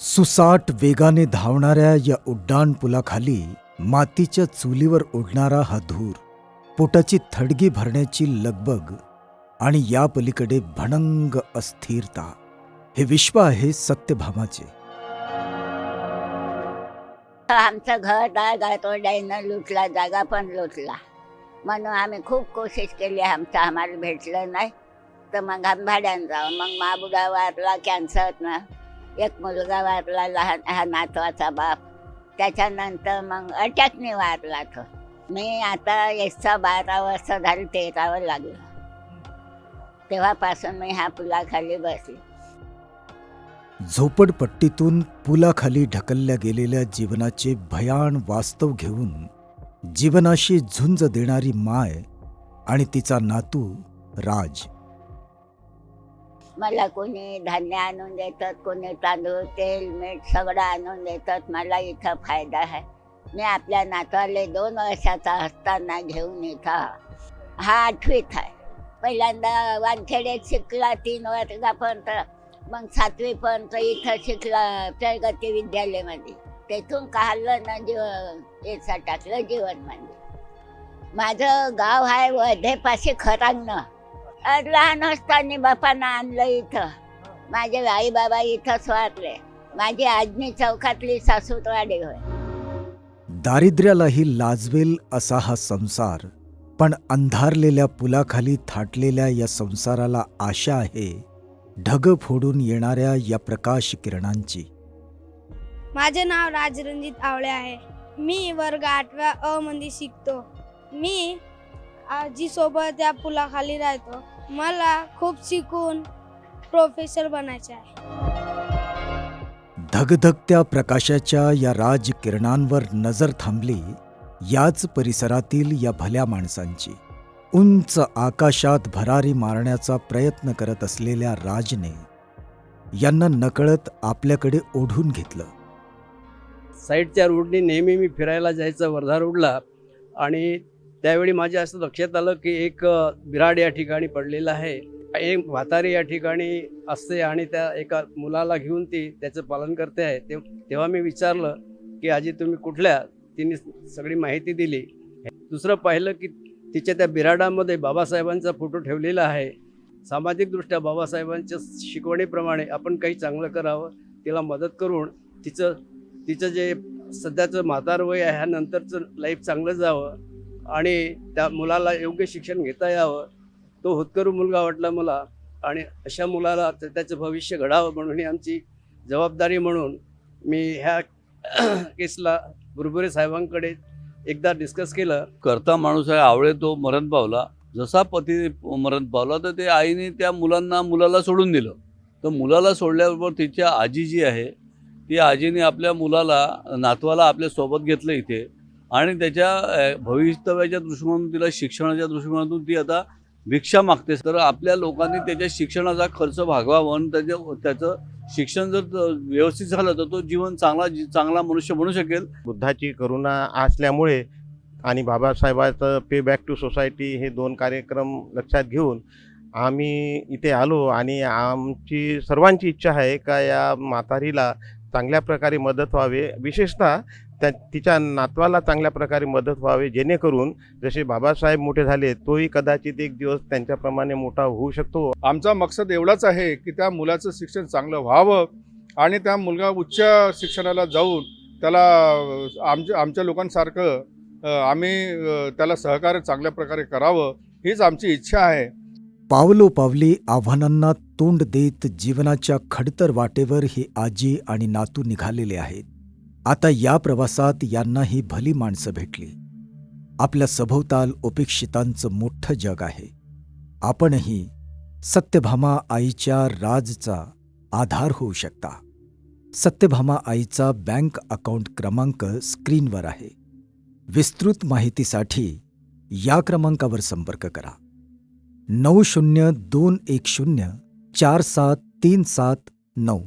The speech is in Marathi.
सुसाट वेगाने धावणाऱ्या या उड्डाण पुलाखाली मातीच्या चुलीवर उडणारा हा धूर पोटाची थडगी भरण्याची लगबग आणि या पलीकडे भणंग अस्थिरता हे विश्व आहे सत्यभामाचे. आमचं घर जागा तोडाईनं लुटला जागा पण लुटला. म्हणून आम्ही खूप कोशिश केली आमचं आम्हाला भेटलं नाही. तर मग आम्ही भाड्यानं जाऊ. मग माबुडा वारला कॅन्सरनं एक मुलगा वारला लहान हा नातवाचा बाप. त्याच्यानंतर मग अटॅकने वारला तो. मी आता एसचा बारा वर्ष झाली तेरावं लागलं. तेव्हापासून मी ह्या पुलाखाली बसली. झोपडपट्टीतून पुलाखाली ढकलल्या गेलेल्या जीवनाचे भयान वास्तव घेऊन जीवनाशी झुंज देणारी माय आणि तिचा नातू राज. मला कोणी धान्य आणून देतात कोणी तांदूळ तेल मीठ सगळं आणून देतात मला इथं फायदा आहे. मी आपल्या नातवाले दोन वर्षाचा असताना घेऊन इथं हा आठवीत आहे. पहिल्यांदा वानखेडेत शिकला तीन वर्षापर्यंत मग सातवीपर्यंत इथं शिकला प्रगती विद्यालयामध्ये. तेथून काढलं ना जीव याचा टाकलं जीवनमध्ये. माझं गाव आहे वर्धेपाशी खरांगणं. आज लहान असताना बापानं आणलं इथं. माझे आई बाबा इथंच वारले. माझी आजनी चौकातली सासूतवाडी होय. दारिद्र्यालाही लाजवेल असा हा संसार पण अंधारलेल्या पुलाखाली थाटलेल्या या संसाराला आशा आहे ढग फोडून येणाऱ्या या प्रकाश किरणांची. माझे नाव राजरंजित आवळे आहे. मी वर्ग आठव्या अ मध्ये शिकतो. मी आजीसोबत या पुलाखाली राहतो. मला खूप शिकून प्रोफेसर बनायचे आहे. धगधगत्या प्रकाशाच्या या राज किरणांवर नजर थांबली याच परिसरातील या भल्या माणसांची. उंच आकाशात भरारी मारण्याचा प्रयत्न करत असलेल्या राजने यांना नकळत आपल्याकडे ओढून घेतलं. साईडच्या रोडनी नेहमी मी फिरायला जायचं वर्धा रोडला आणि त्यावेळी माझ्या असं लक्षात आलं की एक बिराड या ठिकाणी पडलेला आहे. एक म्हातारी या ठिकाणी असते आणि त्या एका मुलाला घेऊन ती त्याचं पालन करते आहे. ते तेव्हा मी विचारलं की आजी तुम्ही कुठल्या? तिने सगळी माहिती दिली. दुसरं पाहिलं की तिच्या त्या बिराडामध्ये बाबासाहेबांचा फोटो ठेवलेला आहे. सामाजिकदृष्ट्या बाबासाहेबांच्या शिकवणीप्रमाणे आपण काही चांगलं करावं तिला मदत करून तिचं तिचं जे सध्याचं म्हातार वय आहे ह्या नंतरचं लाईफ चांगलं जावं आणि त्या मुलाला योग्य शिक्षण घेता यावं. तो होतकरू मुलगा वाटला मला आणि अशा मुलाला त्याचं भविष्य घडावं म्हणून ही आमची जबाबदारी म्हणून मी ह्या केसला बुरबुरे साहेबांकडे एकदा डिस्कस केलं. करता माणूस आहे आवळे तो मरण पावला. जसा पती मरण पावला तर ते आईने त्या मुलांना मुलाला सोडून दिलं. तर मुलाला सोडल्याबरोबर तिच्या आजी जी आहे ती आजीने आपल्या मुलाला नातवाला आपल्यासोबत घेतलं इथे. आणि त्याच्या भविष्यव्याच्या भवितव्याच्या दृष्टिकोनातून तिला शिक्षणाच्या दृष्टिकोनातून ती आता भिक्षा मागते तर आपल्या लोकांनी त्याच्या शिक्षणाचा खर्च भागवावा आणि त्याच्या त्याचं शिक्षण जर व्यवस्थित झालं तर तो जीवन चांगला जी- चांगला मनुष्य बनू शकेल. बुद्धाची करुणा असल्यामुळे आणि बाबासाहेबाचं पे बॅक टू सोसायटी हे दोन कार्यक्रम लक्षात घेऊन आम्ही इथे आलो आणि आमची सर्वांची इच्छा आहे का या म्हातारीला चांगल्या प्रकारे मदत व्हावे. विशेषतः त्या तिच्या नातवाला चांगल्या प्रकारे मदत व्हावे जेणेकरून जसे बाबासाहेब मोठे झाले तोही कदाचित एक दिवस त्यांच्याप्रमाणे मोठा होऊ शकतो. आमचा मकसद एवढाच आहे की त्या मुलाचं शिक्षण चांगलं व्हावं आणि त्या मुलगा उच्च शिक्षणाला जाऊन त्याला आमच्या आमच्या लोकांसारखं आम्ही त्याला सहकार्य चांगल्या प्रकारे करावं हीच आमची इच्छा आहे. पावलोपावली आव्हानांना तोंड देत जीवनाच्या खडतर वाटेवर ही आजी आणि नातू निघालेले आहेत. आता या प्रवासात यांना ही भली माणसं भेटली. आपल्या सभोवताल उपेक्षितांचं मोठं जग आहे. आपणही सत्यभामा आईच्या राजचा आधार होऊ शकता. सत्यभामा आईचा बँक अकाउंट क्रमांक स्क्रीनवर आहे. विस्तृत माहितीसाठी या क्रमांकावर संपर्क करा. नऊ शून्य दोन एक शून्य चार सात तीन सात नऊ.